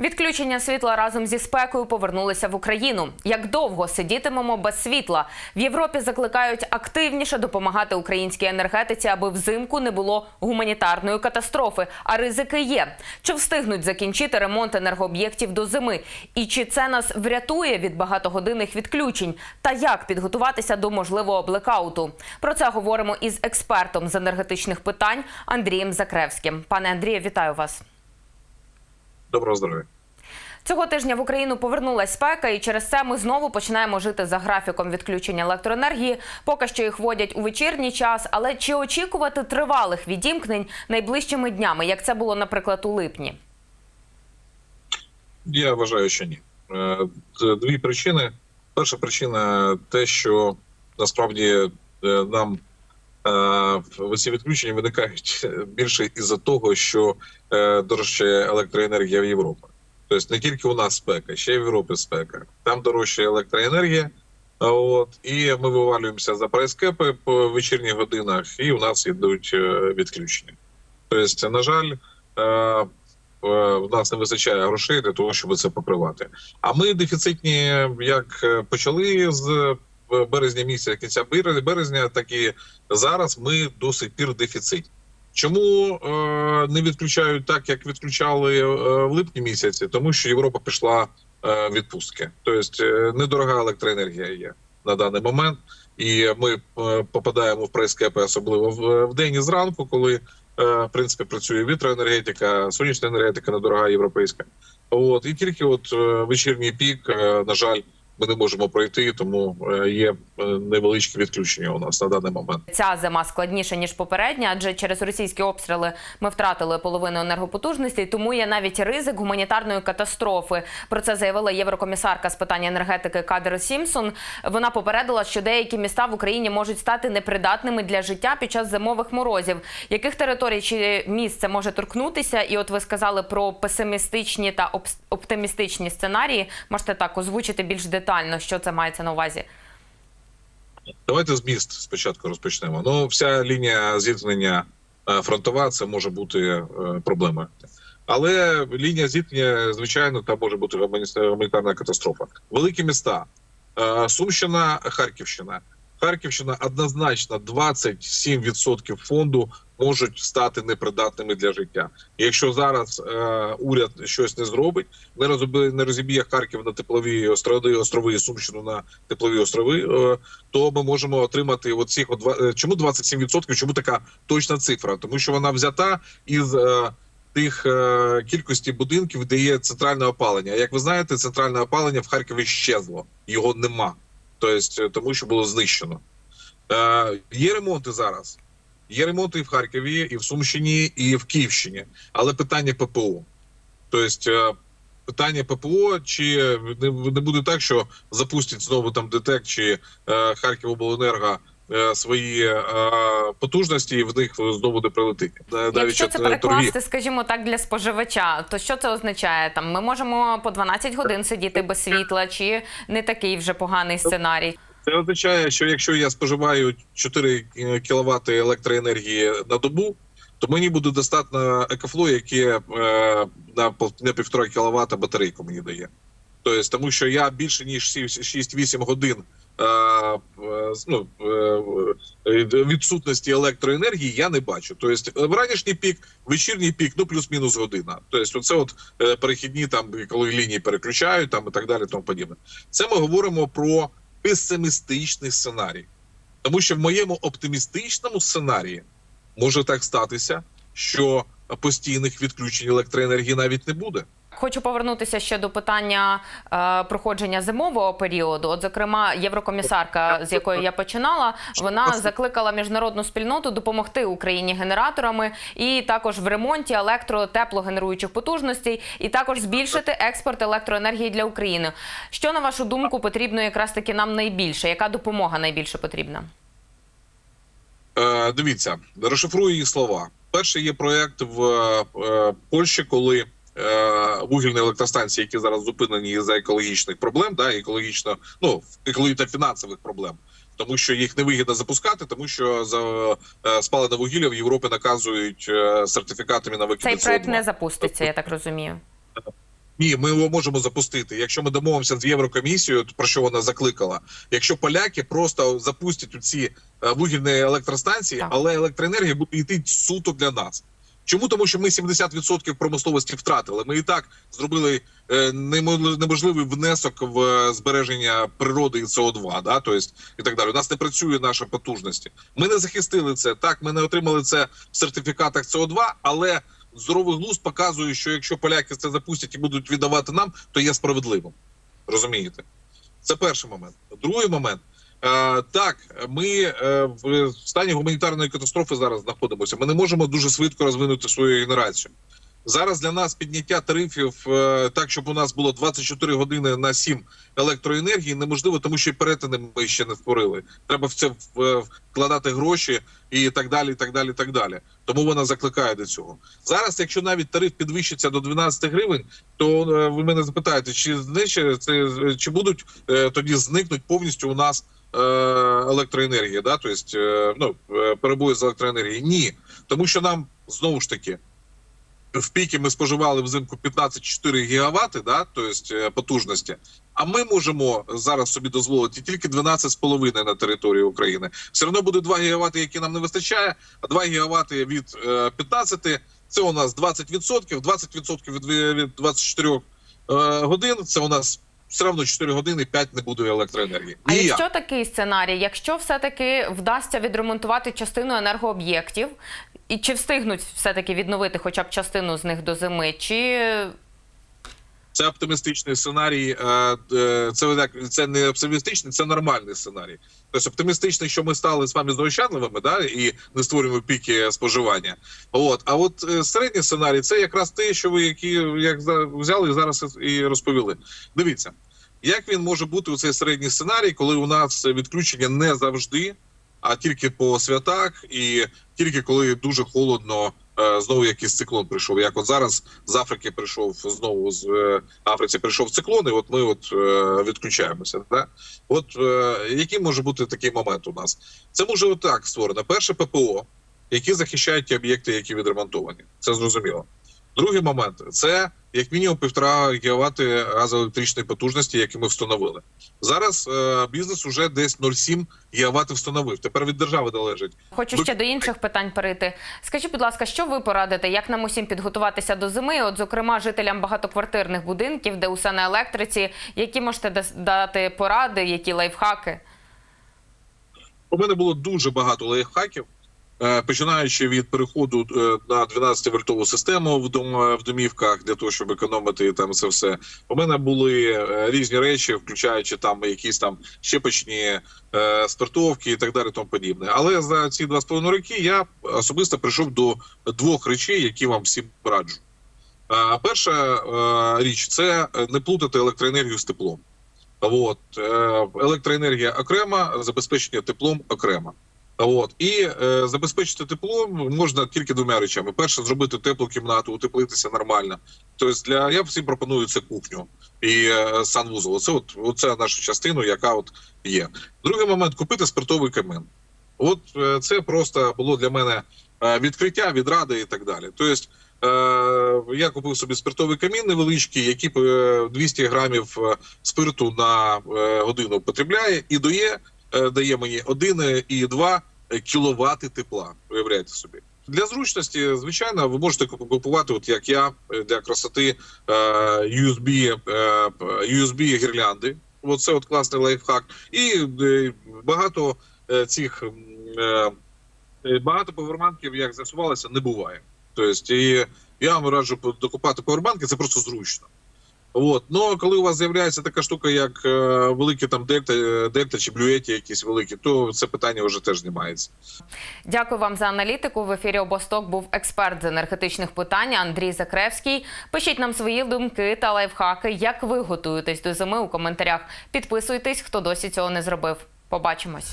Відключення світла разом зі спекою повернулися в Україну. Як довго сидітимемо без світла? В Європі закликають активніше допомагати українській енергетиці, аби взимку не було гуманітарної катастрофи. А ризики є. Чи встигнуть закінчити ремонт енергооб'єктів до зими? І чи це нас врятує від багатогодинних відключень? Та як підготуватися до можливого блекауту? Про це говоримо із експертом з енергетичних питань Андрієм Закревським. Пане Андрію, вітаю вас. Доброго здоров'я. Цього тижня в Україну повернулась спека, і через це ми знову починаємо жити за графіком відключення електроенергії. Поки що їх вводять у вечірній час. Але чи очікувати тривалих відімкнень найближчими днями, як це було, наприклад, у липні? Я вважаю, що ні. Е, Дві причини. Перша причина те, що насправді е, нам е, ці відключення виникають більше із-за того, що е, дорожчає електроенергія в Європі. Тобто не тільки у нас спека, ще й в Європі спека. Там дорожча електроенергія. От і ми вивалюємося за прайскепи по вечірніх годинах, і у нас йдуть е, відключення. Тобто, на жаль, е, е, в нас не вистачає грошей для того, щоб це покривати. А ми дефіцитні, як е, почали з е, березня місяця, кінця березня, так і зараз ми до сих пір дефіцитні. Чому е, не відключають так, як відключали е, в липні місяці? Тому що Європа пішла е, відпустки. Тобто е, недорога електроенергія є на даний момент, і ми е, попадаємо в прайскепи, особливо в, в день і зранку, коли е, в принципі працює вітроенергетика, сонячна енергетика недорога європейська. От і тільки от е, вечірній пік, е, на жаль, ми не можемо пройти, тому е, є е, невеличкі відключення у нас на даний момент. Ця зима складніша ніж попередня, адже через російські обстріли ми втратили половину енергопотужності, тому є навіть ризик гуманітарної катастрофи. Про це заявила єврокомісарка з питань енергетики Кадер Сімсон. Вона попередила, що деякі міста в Україні можуть стати непридатними для життя під час зимових морозів. Яких територій чи міст це може торкнутися? І от ви сказали про песимістичні та оптимістичні сценарії. Можете так озвучити більш детально, що це мається на увазі. Давайте з міст спочатку розпочнемо. Ну, вся лінія зіткнення е, фронтова це може бути е, проблемою. Але лінія зіткнення, звичайно, там може бути гумані- гуманітарна катастрофа. Великі міста е, Сумщина, Харківщина. Харківщина однозначно 27% фонду можуть стати непридатними для життя. Якщо зараз е, уряд щось не зробить, не розбиє, не розіб'є Харків на теплові острови, острови і Сумщину на теплові острови, е, то ми можемо отримати оцих от е, чому 27%, Чому така точна цифра? Тому що вона взята із е, тих е, кількості будинків, де є центральне опалення. Як ви знаєте, центральне опалення в Харкові щезло, його нема. Тобто, тому що було знищено. Е, є ремонти зараз. Є ремонти і в Харкові, і в Сумщині, і в Київщині. Але питання ППО. Тобто, питання ППО, чи не, буде так, що запустять знову там ДТЕК чи е, Харківобленерго е, свої е, потужності, і в них знову не прилетить. Е, Якщо це е, перекласти, скажімо так, для споживача, то що це означає? Там ми можемо по 12 годин сидіти без світла, чи не такий вже поганий сценарій? Це означає, що якщо я споживаю 4 кВт електроенергії на добу, то мені буде достатньо екофло, яке е, на на півтора кВт батарейку мені дає. Тобто, тому що я більше ніж 6-8 годин е, е, ну, е, відсутності електроенергії я не бачу. Тобто, ранішній пік, вечірній пік, ну плюс-мінус година. Тобто, оце от е, перехідні там, коли лінії переключають, там і так далі, тому подібне. Це ми говоримо про песимістичний сценарій. Тому що в моєму оптимістичному сценарії може так статися, що постійних відключень електроенергії навіть не буде. Хочу повернутися ще до питання е, проходження зимового періоду. От, зокрема, єврокомісарка, з якої я починала, вона закликала міжнародну спільноту допомогти Україні генераторами і також в ремонті електро теплогенеруючих потужностей, і також збільшити експорт електроенергії для України. Що на вашу думку потрібно якраз таки нам найбільше? Яка допомога найбільше потрібна? Е, дивіться, розшифрую її слова. Перший є проект в е, Польщі, коли вугільні електростанції, які зараз зупинені за екологічних проблем, да, екологічно, ну екологічно та фінансових проблем, тому що їх невигідно запускати, тому що за е, спалене вугілля в Європі наказують е, сертифікатами на викиди Цей проект не запуститься, я так розумію. Ні, ми його можемо запустити. Якщо ми домовимося з Єврокомісією, про що вона закликала. Якщо поляки просто запустять у ці е, вугільні електростанції, Так. але електроенергія буде йти суто для нас. Чому тому, що ми 70% промисловості втратили? Ми і так зробили е, неможливий внесок в е, збереження природи і СО2, да, тобто і так далі. У нас не працює наша потужності. Ми не захистили це. Так, ми не отримали це в сертифікатах СО2, але здоровий глузд показує, що якщо поляки це запустять і будуть віддавати нам, то є справедливим. Розумієте? Це перший момент. Другий момент. Е, так, ми е, в стані гуманітарної катастрофи зараз знаходимося. Ми не можемо дуже швидко розвинути свою генерацію. Зараз для нас підняття тарифів е, так, щоб у нас було 24 години на 7 електроенергії, неможливо, тому що і перетини ми ще не створили. Треба в це вкладати гроші і так далі. і так далі, і так далі. Тому вона закликає до цього. Зараз, якщо навіть тариф підвищиться до 12 гривень, то ви мене запитаєте, чи знищить це чи будуть тоді зникнуть повністю у нас е, електроенергія? Да? Тобто, е, ну, е, перебої з електроенергії? Ні, тому що нам знову ж таки. В піки ми споживали взимку 15,4 гігавати, да, тобто е, потужності. А ми можемо зараз собі дозволити тільки 12,5 на території України. Все одно буде 2 гігавати, які нам не вистачає, а 2 гігавати від е, 15 – це у нас 20%, 20% від, від 24 е, годин, це у нас все одно 4 години, 5 не буде електроенергії. А якщо такий сценарій, якщо все-таки вдасться відремонтувати частину енергооб'єктів, і чи встигнуть все-таки відновити хоча б частину з них до зими, чи Це оптимістичний сценарій. е, е, Це це не оптимістичний, це нормальний сценарій. Тобто оптимістичний, що ми стали з вами заощадливими, да, і не створюємо піки споживання. От а от е, середній сценарій це якраз те, що ви які як взяли зараз і розповіли. Дивіться, як він може бути у цей середній сценарій, коли у нас відключення не завжди, а тільки по святах, і тільки коли дуже холодно. Е, Знову якийсь циклон прийшов. Як от зараз з Африки прийшов знову з е, Африці прийшов циклон, і от ми от е, відключаємося. Да? От який може бути такий момент у нас? Це може отак створено. Перше ППО, які захищають ті об'єкти, які відремонтовані. Це зрозуміло. Другий момент це як мінімум півтора гігавати газоелектричної потужності, які ми встановили. Зараз е, бізнес уже десь 0,7 гігавати встановив. Тепер від держави залежить. хочу Ви- ще до інших питань перейти? Скажіть, будь ласка, що ви порадите, як нам усім підготуватися до зими? От, зокрема, жителям багатоквартирних будинків, де усе на електриці, які можете дати поради, які лайфхаки? У мене було дуже багато лайфхаків, починаючи від переходу е, на 12-вольтову систему в дом в домівках для того, щоб економити там це все. У мене були е, різні речі, включаючи там якісь там щепочні е, спиртовки і так далі, тому подібне. Але за ці два з половиною роки я особисто прийшов до двох речей, які вам всім раджу. Е, Перша е, річ це не плутати електроенергію з теплом. От е, електроенергія окрема, забезпечення теплом окремо. От і е, забезпечити тепло можна тільки двома речами: перше, зробити теплу кімнату, утеплитися нормально. Тобто для я всім пропоную це кухню і е, санвузол. Оце от оце нашу частину, яка от є. Другий момент купити спиртовий камин. От е, це просто було для мене е, відкриття, відради і так далі. Тобто, е, я купив собі спиртовий камін невеличкий, який е, 200 грамів е, спирту на е, годину потребляє і дає, е, дає мені 1,2 кіловати тепла. Уявляєте собі. Для зручності, звичайно, ви можете куп- купувати, от як я, е, для красоти е, USB, е, USB гірлянди. Оце от класний лайфхак. І е, багато е, цих е, е, багато повербанків, як з'ясувалося, не буває. Тобто, і я вам раджу докупати повербанки, це просто зручно. От. Ну, коли у вас з'являється така штука, як е, великі там дельта, е, дельта чи блюеті якісь великі, то це питання вже теж знімається. Дякую вам за аналітику. В ефірі Обосток був експерт з енергетичних питань Андрій Закревський. Пишіть нам свої думки та лайфхаки. Як ви готуєтесь до зими у коментарях? Підписуйтесь, хто досі цього не зробив. Побачимось.